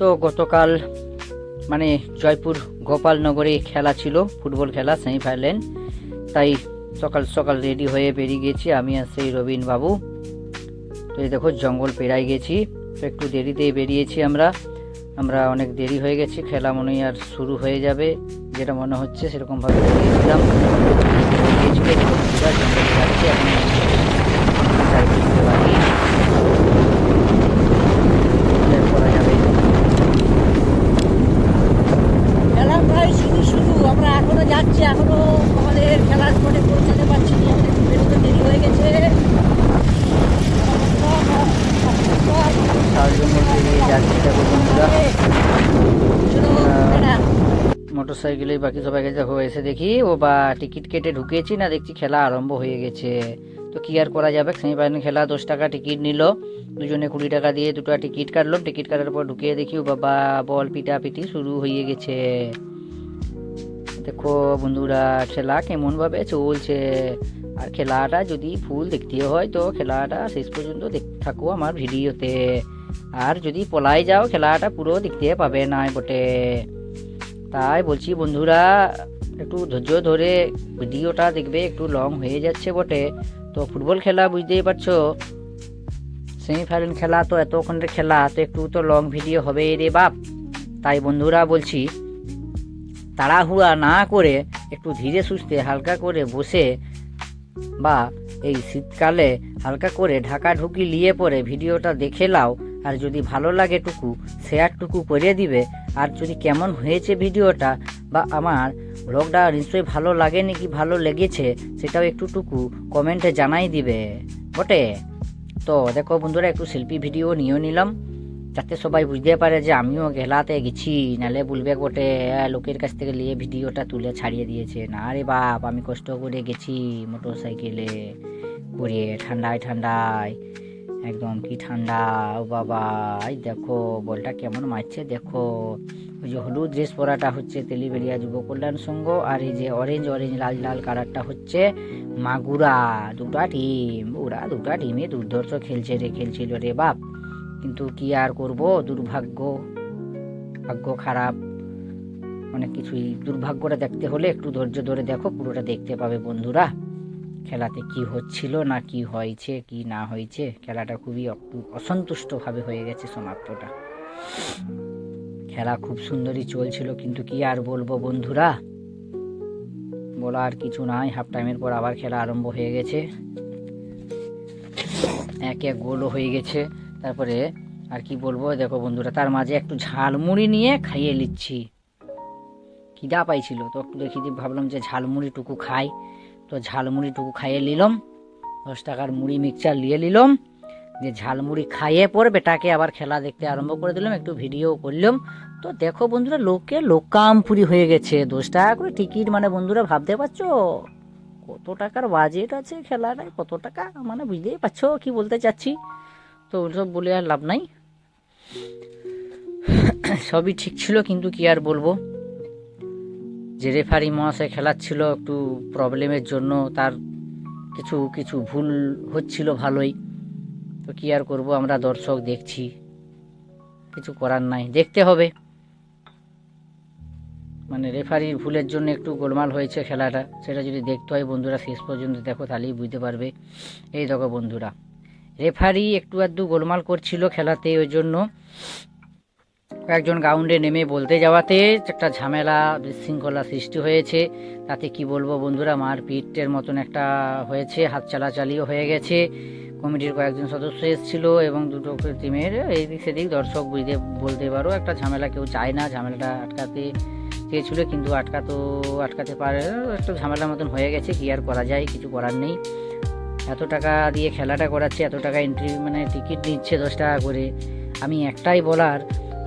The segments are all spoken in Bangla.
তো গতকাল মানে জয়পুর গোপালনগরে খেলা ছিল, ফুটবল খেলা সেমিফাইনাল তাই সকাল সকাল রেডি হয়ে বেরিয়ে গেছি আমি আর সেই রবিন বাবু। তো এই দেখো, জঙ্গল পেরাই গেছি। তো একটু দেরিতেই বেরিয়েছি আমরা। আমরা অনেক দেরি হয়ে গেছি, খেলা মনে আর শুরু হয়ে যাবে। যেটা মনে হচ্ছে সেরকমভাবে বেরিয়েছিলাম। জঙ্গল এখন চার কিলোমিটার বাকি। এর করা যাবে খেলা প্রায় শুরু শুরু আমরা এখনও যাচ্ছি এখনও আমাদের খেলার স্পটে পৌঁছাতে পারছি না আমাদের একটু বেরোতে দেরি হয়ে গেছে তার জন্য বেরিয়ে যাচ্ছি দেখো বন্ধুরা চলো, বেড়া। মোটর সাইকেলে বাকি সবাইকে দেখো এসে দেখি। ও বা, টিকিট কেটে ঢুকেছি না, দেখছি খেলা আরম্ভ হয়ে গেছে। তো কি আর করা যাবে? সেমিফাইনাল খেলা, দশ টাকা টিকিট নিল। দুজনে কুড়ি টাকা দিয়ে দুটো টিকিট কাটলো। টিকিট কাটার পর ঢুকিয়ে দেখি, ও বাবা, বল পিটা পিটি শুরু হয়ে গেছে। দেখো বন্ধুরা, খেলা কেমনভাবে চলছে। আর খেলাটা যদি ফুল দেখতে হয়, তো খেলাটা শেষ পর্যন্ত দেখতে থাকো আমার ভিডিওতে। আর যদি পলাই যাও, খেলাটা পুরো দেখতে পাবে না বটে। তাই বলছি, বন্ধুরা, একটু ধৈর্য ধরে ভিডিওটা দেখবে, একটু লং হয়ে যাচ্ছে বটে। তো ফুটবল খেলা বুঝতেই পারছ? সেমিফাইনাল খেলা তো এতক্ষণের খেলা, তো একটু তো লং ভিডিও হবে রে বাপ। তাই বন্ধুরা বলছি, তাড়াহুড়া না করে একটু ধীরে সুস্থে হালকা করে বসে বা এই শীতকালে হালকা করে ঢাকা ঢুকি নিয়ে পরে ভিডিওটা দেখে লাও। আর যদি ভালো লাগে টুকু শেয়ারটুকু করে দিবে। আর যদি কেমন হয়েছে ভিডিওটা বা আমার ব্লগটা নিশ্চয়ই ভালো লাগেনি কি ভালো লেগেছে, সেটাও একটু টুকু কমেন্টে জানাই দিবে। বটে? তো দেখো বন্ধুরা, একটু শিল্পী ভিডিও নিয়েও নিলাম। যাতে সবাই বুঝতে পারে যে আমিও গেলাতে গেছি, নালে বলবে বটে লোকের কাছ থেকে নিয়ে ভিডিওটা তুলে ছাড়িয়ে দিয়েছে। না রে বাপ, আমি কষ্ট করে গেছি মোটর সাইকেলে করে ঠান্ডায় ঠান্ডায়। একদম কি ঠান্ডা? ও বাবা, এই দেখো, বলটা কেমন মারছে দেখো। ওই যে হলুদ ড্রেস পরাটা হচ্ছে তেলিবেরিয়া যুব কল্যাণ সংঘ, আর এই যে অরেঞ্জ অরেঞ্জ লাল লাল কালারটা হচ্ছে মাগুরা। দুটা টিম ওরা দুটা টিমে দুর্ধর্ষ খেলছে রে, খেলছিল রে বাপ। কিন্তু কি আর করব? দুর্ভাগ্য, ভাগ্য খারাপ। অনেক কিছুই। দুর্ভাগ্যটা দেখতে হলে একটু ধৈর্য ধরে দেখো, পুরোটা দেখতে পাবে বন্ধুরা। খেলাতে কি হচ্ছিল, না কি হয়েছে, কি না হয়েছে, খেলাটা খুবই অসন্তুষ্টভাবে হয়ে গেছে সমাপ্তটা। খেলা খুব সুন্দরই চলছিল, কিন্তু কি আর বলব বন্ধুরা? বলার কিছু নাই হাফ টাইমের পর আবার খেলা আরম্ভ হয়ে গেছে। এক এক গোলও হয়ে গেছে। তারপরে আর কি বলব, দেখো বন্ধুরা, তার মাঝে একটু ঝালমুড়ি নিয়ে খাইয়ে নিচ্ছি। খিদা পাইছিল, তো একটু দেখি, ভাবলাম যে ঝালমুড়িটুকু খাই। তো ঝালমুড়িটুকু খাইয়ে নিলাম। দশ টাকার মুড়ি মিক্সচার নিয়ে নিলাম। যে ঝালমুড়ি খাইয়ে পর বেটাকে আবার খেলা দেখতে আরম্ভ করে দিলাম, একটু ভিডিও করলাম। তো দেখো বন্ধুরা, লোকে লোকামপুরি হয়ে গেছে। দশ টাকা করে টিকিট মানে বন্ধুরা, ভাবতে পারছ? কত টাকার বাজেট আছে খেলাটায়? কত টাকা? মানে বুঝতেই পারছ কি বলতে চাচ্ছি? তো ওসব বলে আর লাভ নাই। সবই ঠিক ছিল, কিন্তু কি আর বলব? যে রেফারি মহাশয় খেলাচ্ছিল একটু প্রবলেমের জন্য, তার কিছু কিছু ভুল হচ্ছিল ভালোই। তো কি আর করব, আমরা দর্শক দেখছি। কিছু করার নাই, দেখতে হবে। মানে রেফারির ভুলের জন্য একটু গোলমাল হয়েছে খেলাটা, সেটা যদি দেখতে হয় বন্ধুরা, শেষ পর্যন্ত দেখো, তাহলেই বুঝতে পারবে। এই দেখো বন্ধুরা রেফারি একটু আধটু গোলমাল করছিল খেলাতে, ওই জন্য কয়েকজন গ্রাউন্ডে নেমে বলতে যাওয়াতে একটা ঝামেলা, বিশৃঙ্খলা সৃষ্টি হয়েছে। তাতে কি বলব বন্ধুরা, মারপিটের মতন একটা হয়েছে, হাত চালাচালিও হয়ে গেছে। কমিটির কয়েকজন সদস্য এসেছিল এবং দুটো টিমের এইদিক সেদিক দর্শক বুঝতে, বলতে পারো একটা ঝামেলা, কেউ চায় না ঝামেলাটা আটকাতে চেয়েছিল, কিন্তু আটকাতো, আটকাতে পারে, একটু ঝামেলার মতন হয়ে গেছে, কি আর করা যায়, কিছু করার নেই। এত টাকা দিয়ে খেলাটা করাচ্ছে, এত টাকা এন্ট্রি মানে টিকিট নিচ্ছে দশ টাকা করে। আমি একটাই বলার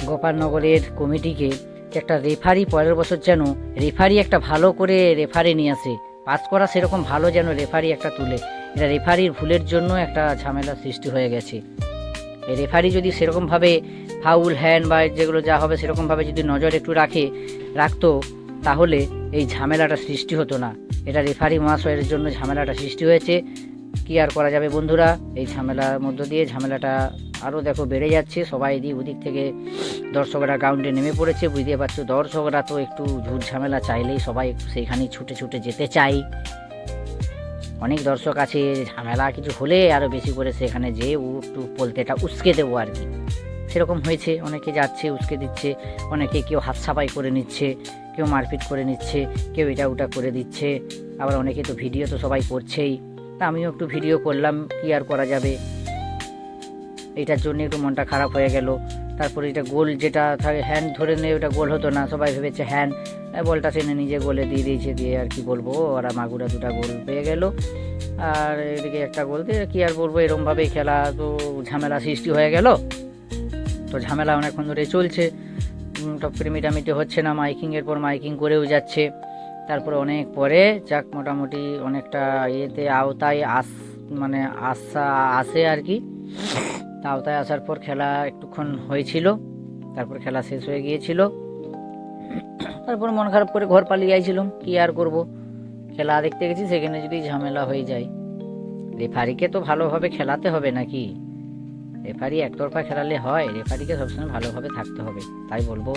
গোপালনগরের কমিটিকে একটা রেফারি পরের বছর যেন রেফারি একটা ভালো করে রেফারি নিয়ে আসে। পাস করা সেরকম ভালো যেন রেফারি একটা তুলে। এটা রেফারির ভুলের জন্য একটা ঝামেলা সৃষ্টি হয়ে গেছে। রেফারি যদি সেরকমভাবে ফাউল হ্যান্ড বা যেগুলো যা হবে সেরকমভাবে যদি নজর একটু রাখে, রাখতো, তাহলে এই ঝামেলাটা সৃষ্টি হতো না। এটা রেফারি মহাশয়ের জন্য ঝামেলাটা সৃষ্টি হয়েছে। কি আর করা যাবে বন্ধুরা? এই ঝামেলার মধ্য দিয়ে ঝামেলাটা আরও দেখো বেড়ে যাচ্ছে। সবাই এদিক ওদিক থেকে দর্শকরা গ্রাউন্ডে নেমে পড়েছে বুঝতে পারছ। দর্শকরা তো একটু ঝুট ঝামেলা, চাইলেই সবাই সেইখানেই ছুটে ছুটে যেতে চাই অনেক দর্শক আছে, ঝামেলা কিছু হলে আরও বেশি করে সেখানে যে ও একটু বলতেটা উস্কে দেবো আর কি। সেরকম হয়েছে, অনেকে যাচ্ছে, উস্কে দিচ্ছে, অনেকে কেউ হাত সাফাই করে নিচ্ছে, কেউ মারপিট করে নিচ্ছে, কেউ এটা ওটা করে দিচ্ছে। আবার অনেকে তো ভিডিও তো সবাই করছেই। তা আমিও একটু ভিডিও করলাম, কি আর করা যাবে? এটার জন্য একটু মনটা খারাপ হয়ে গেল। তারপরে এটা গোল যেটা থাকে হ্যান্ড ধরে নিয়ে ওটা গোল হতো না। সবাই ভেবেছে হ্যান্ড বলটা টেনে নিজে গোলে দিয়ে দিয়েছে দিয়ে আর কি বলব। ওরা মাগুরা দুটা গোল পেয়ে গেল। আর এদিকে একটা গোল দিয়ে কি আর বলব এরমভাবেই খেলা তো ঝামেলা সৃষ্টি হয়ে গেল। তো ঝামেলা অনেকক্ষণ ধরে চলছে। উম, টপ করে মিটামিটি হচ্ছে না মাইকিংয়ের পর মাইকিং করেও যাচ্ছে। তারপরে অনেক পরে যাক মোটামুটি অনেকটা ইয়েতে আওতায় আস মানে আসা আসে আর কি। তা আওতায় আসার পর খেলা একটুক্ষণ হয়েছিল। তারপর খেলা শেষ হয়ে গিয়েছিল। তারপর মন খারাপ করে ঘর পালিয়ে আইছিলাম। কি আর করব? খেলা দেখতে গেছি, সেখানে যদি ঝামেলা হয়ে যায়। রেফারিকে তো ভালোভাবে খেলাতে হবে নাকি? রেফারি একতরফা খেলালে হয়, রেফারিকে সবসময় ভালোভাবে থাকতে হবে। তাই বলব,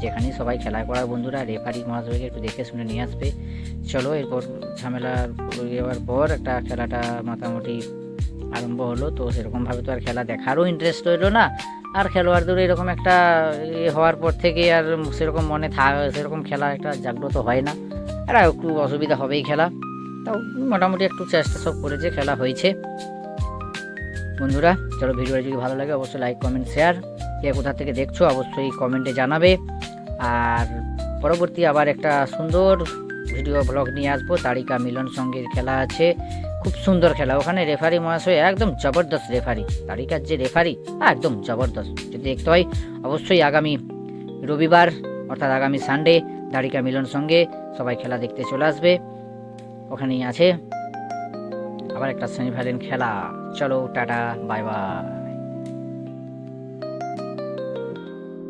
যেখানে সবাই খেলা করার বন্ধুরা, রেফারি মহাশয়কে একটু দেখে শুনে নিয়ে আসবে। চলো, এরপর ঝামেলা যাওয়ার পর একটা খেলাটা মোটামুটি আরম্ভ হলো। তো সেরকমভাবে তো আর খেলা দেখারও ইন্টারেস্ট রইল না। আর খেলোয়াড়দের এরকম একটা ইয়ে হওয়ার পর থেকে আর সেরকম মনে থাক সেরকম খেলা একটা জাগ্রত হয় না। আর একটু অসুবিধা হবেই খেলা। তাও মোটামুটি একটু চেষ্টা সব করেছে খেলা হয়েছে। বন্ধুরা, চলো ভিডিওটা যদি ভালো লাগে অবশ্যই লাইক কমেন্ট শেয়ার কে কোথা থেকে দেখছ অবশ্যই কমেন্টে জানাবে। আর পরবর্তী আবার একটা সুন্দর ভিডিও ব্লগ নিয়ে আসব। তারিকা মিলন সঙ্গের খেলা আছে। খুব সুন্দর খেলা। ওখানে রেফারি মহাশয় একদম জবরদস্ত রেফারি। তারিকার যে রেফারি একদম জবরদস্ত। যদি দেখতে হয়, অবশ্যই আগামী রবিবার, অর্থাৎ আগামী সানডে দাড়িকা মিলন সঙ্গে সবাই খেলা দেখতে চলে আসবে। ওখানেই আছে। আবার একটা সেমিফাইনাল খেলা। চলো, টাটা বাই বাই